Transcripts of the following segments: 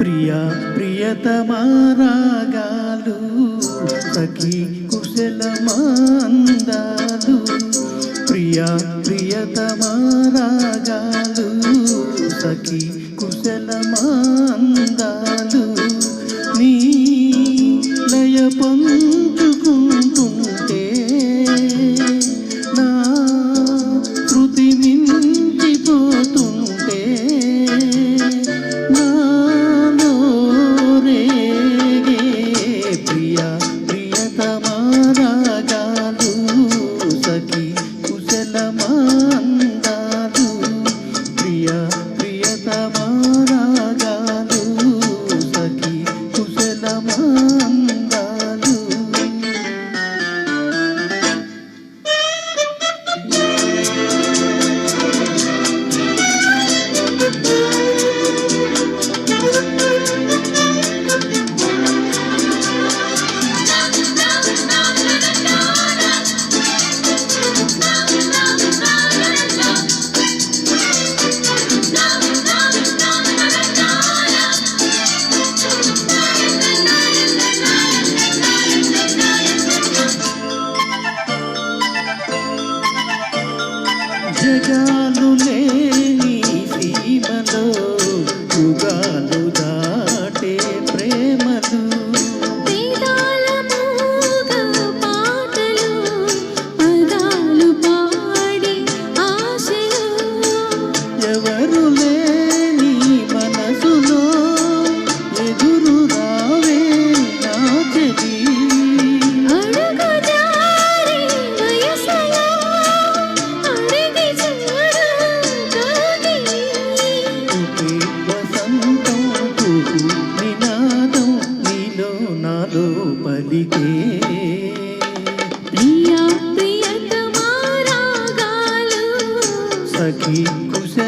ప్రియ ప్రియతమారాగాలు సఖీ కుశలమాందాలు. ప్రియ ప్రియతమారాగాలు సఖీ కుశలమాందాలు. నీ లయ పొంది జగాలునే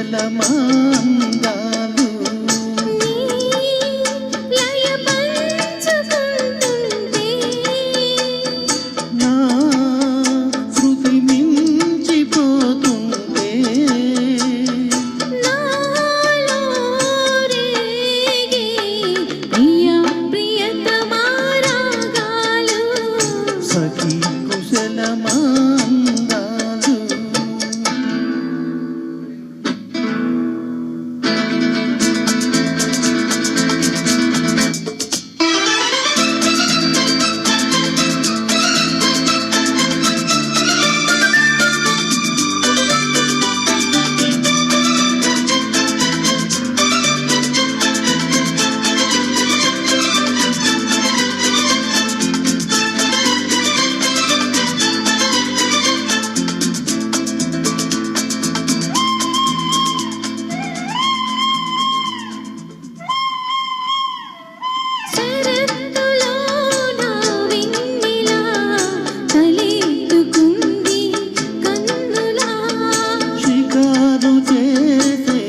மண்டலமாந்தார் see.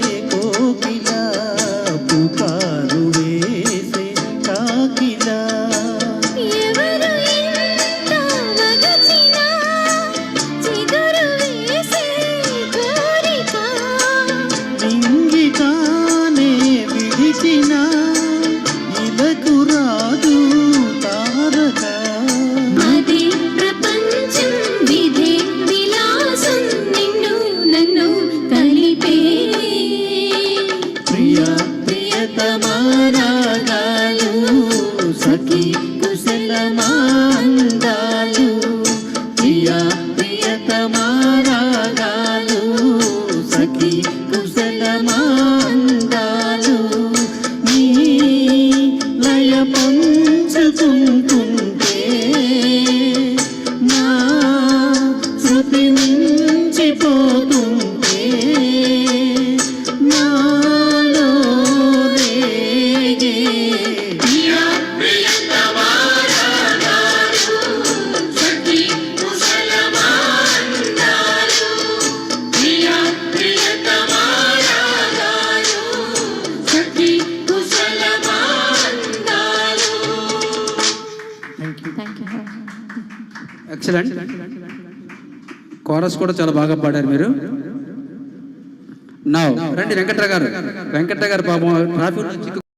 Mm -hmm. Excellent chorus కూడా చాలా బాగా పాడారు మీరు. నా రండి వెంకట్ర గారు. వెంకట్ర గారు పాపం ట్రాఫిక్